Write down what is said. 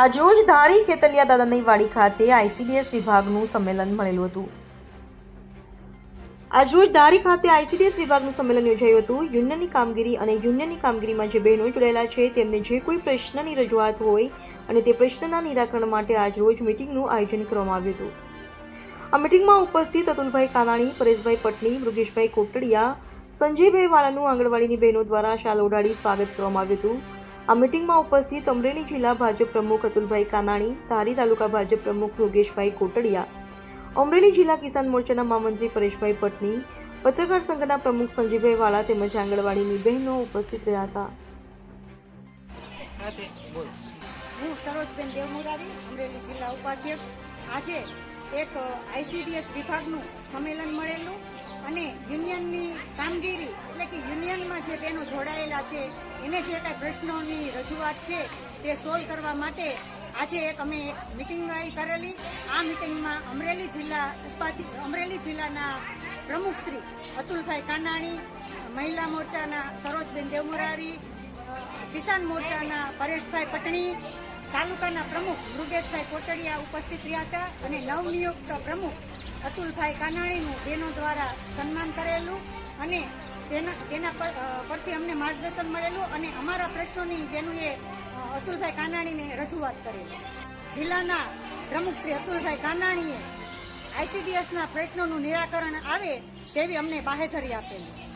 આજરોજ ધારી ખેતલિયા દાદાની વાડી ખાતે આઈસીડીએસ વિભાગનું સંમેલન મળેલું હતું. આજરોજ ધારી ખાતે આઈસીડીએસ વિભાગનું સંમેલન યોજાયું હતું. યુનિયનની કામગીરી અને યુનિયનની કામગીરીમાં જે બહેનો જોડાયેલા છે, તેમને જે કોઈ પ્રશ્નની રજૂઆત હોય અને તે પ્રશ્નના નિરાકરણ માટે આજરોજ મિટિંગનું આયોજન કરવામાં આવ્યું હતું. આ મિટિંગમાં ઉપસ્થિત અતુલભાઈ કાનાણી, પરેશભાઈ પટની મૃગેશભાઈ કોટડિયા, સંજયભાઈ વાળાનું આંગણવાડીની બહેનો દ્વારા શાલ ઓઢાડી સ્વાગત કરવામાં આવ્યું હતું. આ મિટિંગમાં ઉપસ્થિત અમરેલી જિલ્લા ભાજપ પ્રમુખ અતુલભાઈ કાનાણી, ધારી તાલુકા ભાજપ પ્રમુખ યોગેશભાઈ કોટડિયા, અમરેલી જિલ્લા કિસાન મોરચાના મહામંત્રી પરેશભાઈ પટની, પત્રકાર સંઘના પ્રમુખ સંજીભાઈ વાળા તેમજ આંગણવાડીની બહેનો ઉપસ્થિત રહ્યા હતા. હું સરોજબેન દેવમુરારી અમરેલી જિલ્લા ઉપાધ્યક્ષ. આજે એક આઈસીડીએસ વિભાગનું સંમેલન મળેલું અને યુનિયનની કામગીરી, એટલે કે યુનિયનમાં જે બહેનો જોડાયેલા છે, એને જે કાંઈ પ્રશ્નોની રજૂઆત છે, તે સોલ્વ કરવા માટે આજે એક અમે એક મિટિંગ કરેલી. આ મિટિંગમાં અમરેલી જિલ્લા ઉપાધિ, અમરેલી જિલ્લાના પ્રમુખ શ્રી અતુલભાઈ કાનાણી, મહિલા મોરચાના સરોજબેન દેવમુરારી કિસાન મોરચાના પરેશભાઈ પટણી તાલુકાના પ્રમુખ મૃગેશભાઈ કોટડિયા ઉપસ્થિત રહ્યા હતા અને નવનિયુક્ત પ્રમુખ અતુલભાઈ કાનાણીનું બહેનો દ્વારા સન્માન કરેલું અને તેના તેના પર- પરથી અમને માર્ગદર્શન મળેલું અને અમારા પ્રશ્નોની બહેનોએ અતુલભાઈ કાનાણીને રજૂઆત કરેલી. જિલ્લાના પ્રમુખ શ્રી અતુલભાઈ કાનાણીએ આઈસીડીએસના પ્રશ્નોનું નિરાકરણ આવે તેવી અમને બાહેધરી આપેલી.